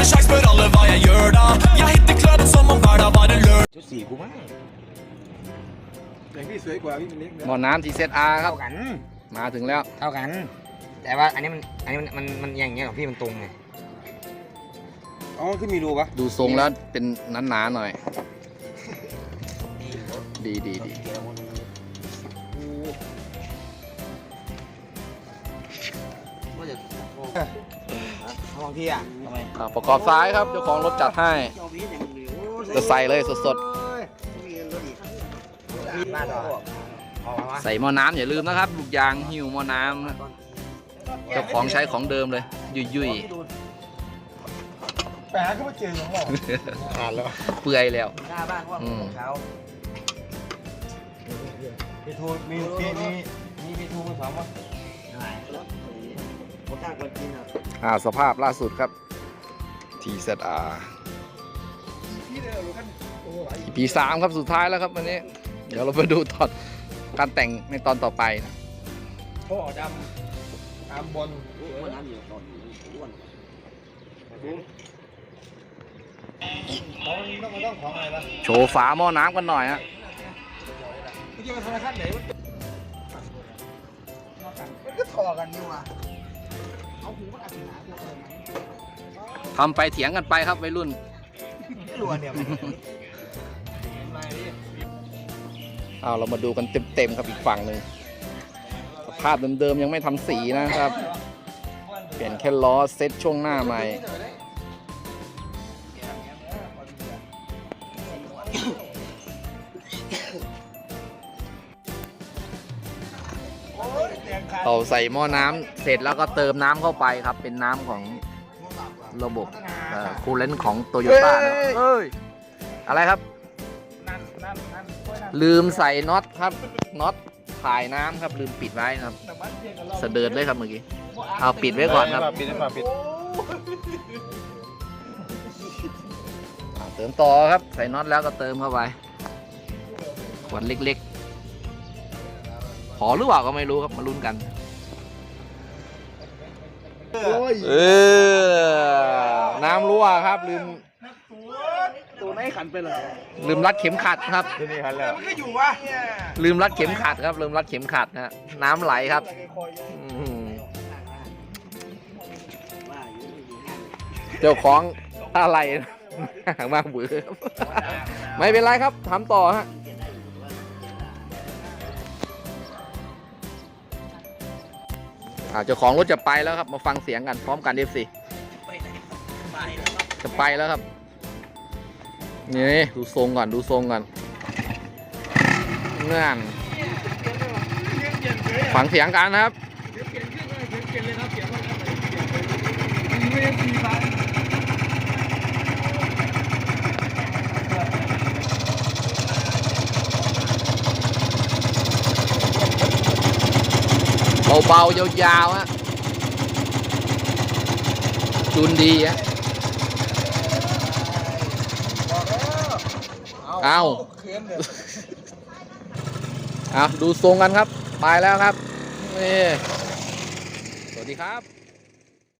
med sjekk, spør alle hva jeg gjør da. Jeg hitter klubben som om hver dag var en lørdag. ชุดสีกูมั้งอย่างพี่สวยกว่าพี่มันเล็กนะหมอน้ำทีเซตอาร์ครับ เท่ากัน มาถึงแล้ว เท่ากัน แต่ว่าอันนี้มันอันนี้มันมันมันอย่างเงี้ยของพี่มันตรงไงอ๋อขึ้นมีรูปะดูทรงแล้วเป็นหนาๆหน่อย ดีดีดีขอ งพี่อะทำไมอ่าประกอบซ้ายครับเจ้าของรถจัดให้จะใส่เลยสดบ้านเราออกมาๆ ใส่หม้อน้ำอย่าลืมนะครับลูกยางหิวหม้อน้ำนะเจ้าของใช้ของเดิมเลย ยุยยุยแปลก็มาเจอของเราขาดแล้วเปื่อยแล้ว หน้าบ้านว่าอืมของเขาพี่ทูมีมีมีมีพี่ทูมาถามว่า ผมตั้งคนกินอะอ่าสภาพล่าสุดครับทีเซตอาร์พี่เดียวรู้กันโอ้ยปีสามครับสุดท้ายแล้วครับวันนี้ เดี๋ยวเราไปดูตอนการแต่งในตอนต่อไปนะท่อดำตามบอลของต้องมาต้องของอะไรปะโชว์ฝาหม้อน้ำกันหน่อยฮะเมื่อกี้มันธนาคารไหนมันมันก็ถอกันนี่ว่ะ เอาหูมันอัดหนาตัวเองทำไปเถียงกันไปครับวัยรุ่นไม่รู้อันเนี่ยมันไม่ดิเอาเรามาดูกันเต็มๆครับอีกฝั่งหนึ่งสภาพเดิมๆยังไม่ทำสีนะครับ เปลี่ยนแค่ล้อเซ็ตช่วงหน้าใหม่เราใส่หม้อน้ำเสร็จแล้วก็เติมน้ำเข้าไปครับ เป็นน้ำของระบบคูลเลนต์ของโตโยต้านะเอ้ย อะไรครับนั่นนั่นนั่นลืมใส่น็อตครับน็อตถ่ายน้ำครับ ลืมปิดไว้นะครับแต่บ้านเพียงกับเราเสดิร์ดเลยครับเมื่อกี้ เอาปิดไว้ก่อนครับ ปิดไว้ก่อนปิดอ่าเติมต่อครับ ใส่น็อตแล้วก็เติมเข้าไปขวดเล็กๆ พอหรือเปล่าก็ไม่รู้ครับมาลุ้นกัน โอ้ยเออ น้ำรั่วครับ ลืมตัวไหนขันไปเลยลืมรัดเข็มขัดครับ ที่นี่ขันแล้วมันก็อยู่วะเนี่ยลืมรัดเข็มขัดครับ ลืมรัดเข็มขัดนะฮะน้ำไหลครับอืมเจ้าของอะไรห่างมากเบือครับไม่เป็นไรครับทำต่อฮะ อ่าเจ้าของรถจะไปแล้วครับ มาฟังเสียงกันพร้อมกันเอฟซีจะไปแล้วครับนี่ดูทรงก่อนดูทรงก่อนเงื่อนฟังเสียงกันนะครับเบา ๆยาวๆฮะจุนดีฮะเอาเขินเลยเอาดูทรงกันครับ ไปแล้วครับนี่สวัสดีครับ